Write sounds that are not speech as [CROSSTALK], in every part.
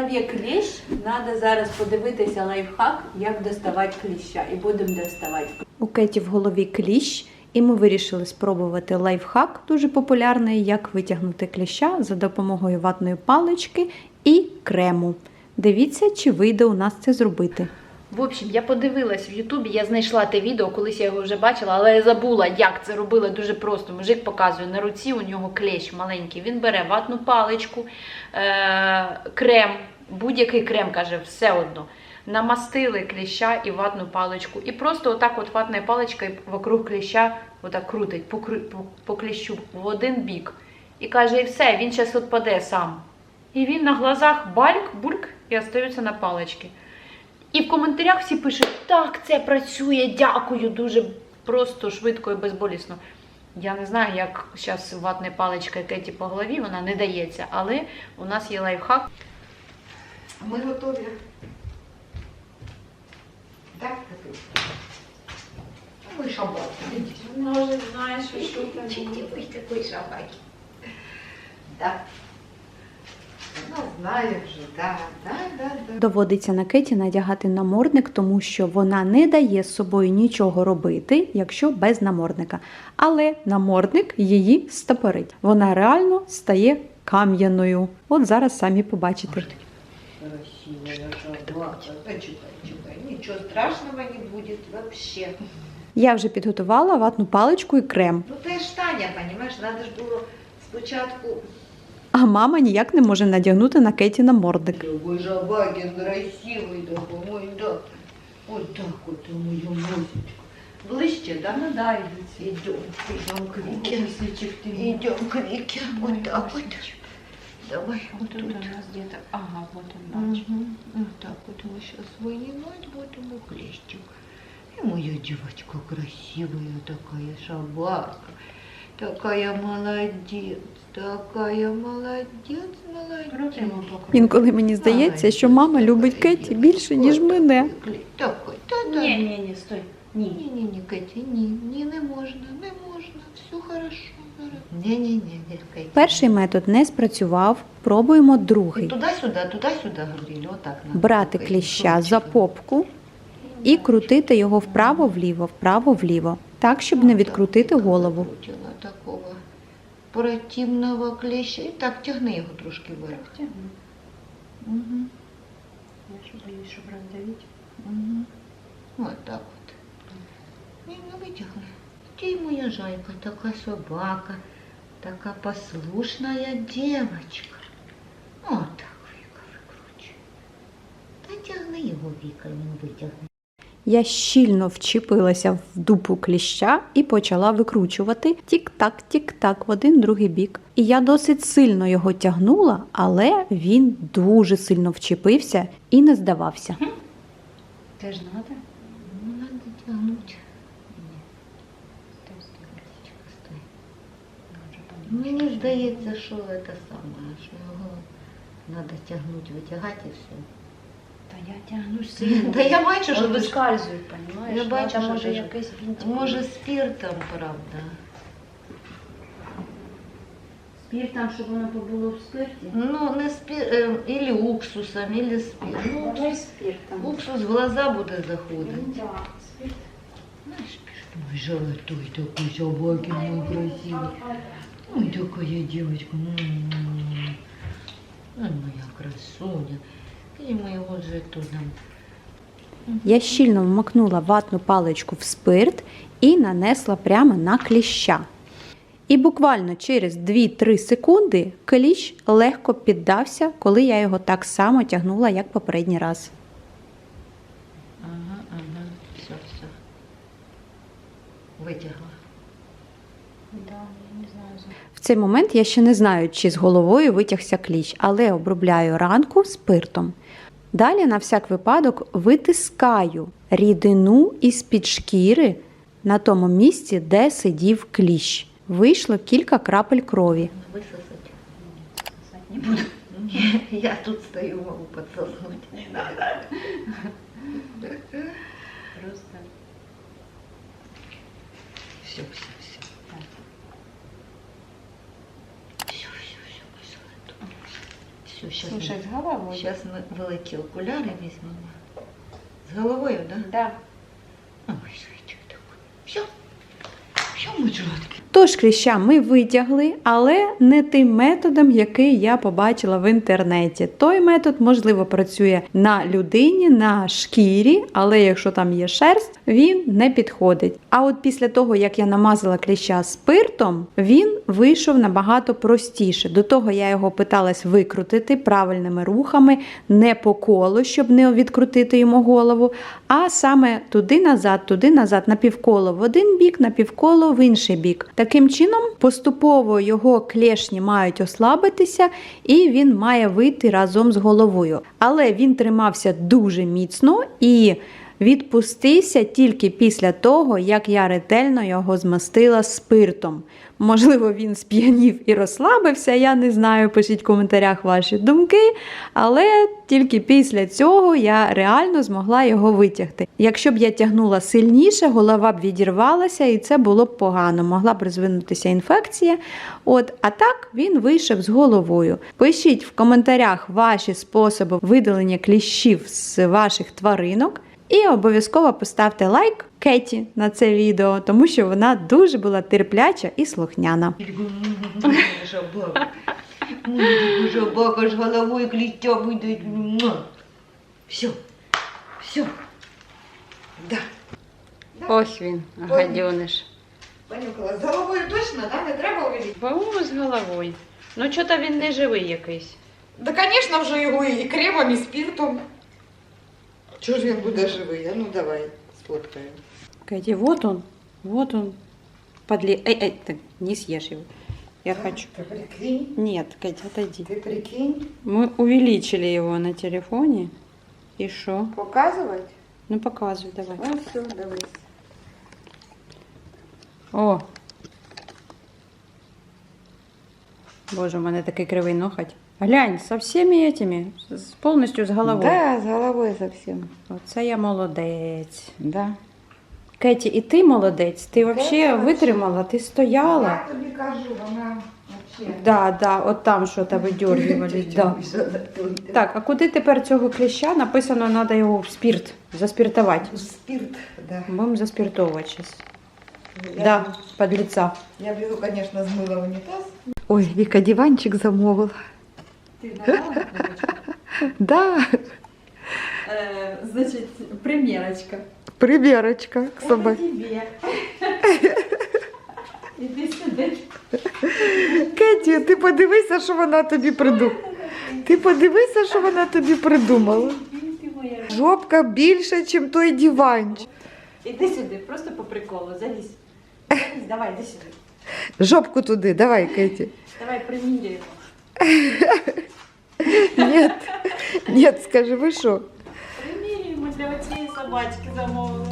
голові кліщ, треба зараз подивитися лайфхак, як доставати кліща. І будемо доставати. У Кеті в голові кліщ, і ми вирішили спробувати лайфхак, дуже популярний, як витягнути кліща за допомогою ватної палички і крему. Дивіться, чи вийде у нас це зробити. В общем, я подивилась в Ютубі, я знайшла те відео, колись я його вже бачила, але я забула, як це робили дуже просто. Мужик показує на руці, у нього клещ маленький. Він бере ватну паличку, е- крем, будь-який крем, каже, все одно. Намастили кліща і ватну паличку. І просто отак от ватною паличкою вокруг кліща отак крутить по, по, по кліщу в один бік. І каже, і все, він зараз відпаде сам. І він на глазах бальк, бульк і остається на паличці. І в коментарях всі пишуть, так, це працює, дякую, дуже просто, швидко і безболісно. Я не знаю, як зараз ватна паличка Кеті по голові, вона не дається, але у нас є лайфхак. Ми готові. Так, Ми шабак. Може, знаєш, що Ой, такой шабак. Да. Вона знає вже, да, да, да, да. Доводиться на Кеті надягати намордник, тому що вона не дає з собою нічого робити, якщо без намордника. Але намордник її стопорить. Вона реально стає кам'яною. От зараз самі побачите. Красивая шабака. Да, чекай, чекай. Нічого страшного не буде вообще. Я вже підготувала ватну паличку і крем, Ну ти ж Таня, понимаешь, надо ж було спочатку а мама ніяк не може надягнути на Кеті намордник. Какой жабакин красивый такой, ой, да. Вот так вот ему ее носит. Ближче, да? Ну да, Идем, идем к Вике. Идем к Вике. Вот так вот. Давай, вот тут. у нас где-то. Ага, вот Мгм. Вот так вот мы сейчас вынимать будем и клещем. И моя девочка красивая такая шабака. Такая молодец, такая молодец, молодец. Інколи мені здається, що мама любить Кеті більше, ніж мене. Ні, ні, ні, стой. Ні. Ні, ні, ні, Кеті, ні, ні, не можна, не можна, все хорошо. Ні, ні, ні, ні, Кеті. Перший метод не спрацював. Пробуємо І другий. туди-сюди, туди-сюди, Горділь, отак. надо. Брати Кеті, кліща за попку і крутити його вправо-вліво, вправо-вліво, так, щоб не відкрутити голову. Крутила такого противного клеща. І так, тягни його трошки вверх. Угу. Я що боюсь, щоб роздавити. Угу. Вот так ну витягли. Ти моя жайка, така собака, така послушная девочка. От так Віка викручує. Та тягни його, Віка, він витягне. Я щільно вчепилася в дупу кліща і почала викручувати тік-так, тік-так в один другий бік. І я досить сильно його тягнула, але він дуже сильно вчепився і не здавався. Теж треба? Ну, надо тягнути. Ні. Стой, стой. Мені здається, що це саме, що його треба тягнути, витягати і все. Та я тягну сильно. Та я бачу, що Він ви понімаєш? Я бачу, може якийсь вінтик. Може спіртом, правда. Спіртом, щоб воно побуло в спирті? Ну, не спір, е, ілі уксусом, ілі спір. Ну, Давай спиртом. уксус в глаза буде заходити. Да, спирт. Знаешь, Ой, золотой такой собаки мой красивый. Ой, такая девочка. Ой, моя красуня. И моего жетоном. Я щільно вмакнула ватну паличку в спирт і нанесла прямо на кліща. І буквально через 2-3 секунди кліщ легко піддався, коли я його так само тягнула, як попередній раз. Ага, ага. Все, все. Витягла. Да. В цей момент я ще не знаю, чи з головою витягся кліщ, але обробляю ранку спиртом. Далі, на всяк випадок, витискаю рідину із-під шкіри на тому місці, де сидів кліщ. Вийшло кілька крапель крові. Высосать. Сосать не буду. Я тут стою, могу подсоснуть. Не надо. Просто. Все, все, все. Все, Слушай, Все, сейчас, з головою. Зараз мы великі окуляри візьмемо. З головою, да? Да. Ой, що таке? Все. Все, мої жратки. Тож кліща ми витягли, але не тим методом, який я побачила в інтернеті. Той метод, можливо, працює на людині, на шкірі, але якщо там є шерсть, він не підходить. А от після того, як я намазала кліща спиртом, він вийшов набагато простіше. До того я його питалась викрутити правильними рухами, не по колу, щоб не відкрутити йому голову, а саме туди назад, туди назад, на півколо в один бік, на півколо в інший бік. Таким чином, поступово його клешні мають ослабитися, і він має вийти разом з головою. Але він тримався дуже міцно і відпустився тільки після того, як я ретельно його змастила спиртом. Можливо, він сп'янів і розслабився, я не знаю, пишіть в коментарях ваші думки, але тільки після цього я реально змогла його витягти. Якщо б я тягнула сильніше, голова б відірвалася, і це було б погано. Могла б розвинутися інфекція. От, а так він вийшов з головою. Пишіть в коментарях ваші способи видалення кліщів з ваших тваринок. І обов'язково поставте лайк Кеті на це відео, тому що вона дуже була терпляча і слухняна. Жабака. Ой, ж головою кліття буде. Все. Все. Да. Ось він, гадюниш. Понюхала. З головою точно, да? Не треба увеличити? По-моєму, з головою. Ну, чого-то він не живий якийсь. Да, звісно, вже його і кремом, і спиртом. Чого ж він буде живий? А ну давай, сфоткаємо. Кеті, вот он, вот он. Подле... Эй, эй, ты не съешь его. Я хочу. Ти прикинь, Нет, Катя, отойди. ти прикинь. Мы увеличили его на телефоне. И что? Показувати? Ну показывай, давай. Ну все, дивись. О! Боже, у мене такий кривий ноготь. Глянь, со всеми этими, з- повністю з головою. Да, з головою зовсім. Оце я молодець. Да. Кеті, і ти молодець. Ти взагалі молодець. витримала, ти стояла. Я тобі кажу, вона взагалі. Да, да, от там що тебе дьоргували. Да. Так, а куди тепер цього кліща? Написано, треба його в спірт заспіртувати. Спирт, да. Будемо заспіртовувати зараз. Я, Да, под лица. я б його, змила в унітаз. Ой, Віка диванчик замовила. Ти [LAUGHS] Да, Значить, примірочка. примірочка к собаці. тебе. [LAUGHS] Іди сюди. Кеті, ти подивися, що вона тобі придумала. Ти подивися, що вона тобі придумала. Ти моя. Жопка більша, ніж той диванчик. Іди сюди, просто по приколу, залізь. [LAUGHS] Залізь, давай, іди сюди. Жопку туди, давай, Кеті. Давай приміряємо. Ні, нет, скажи, ви що? мы для оцієї собачки замовили.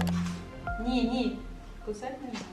Ні. Кусати не можна.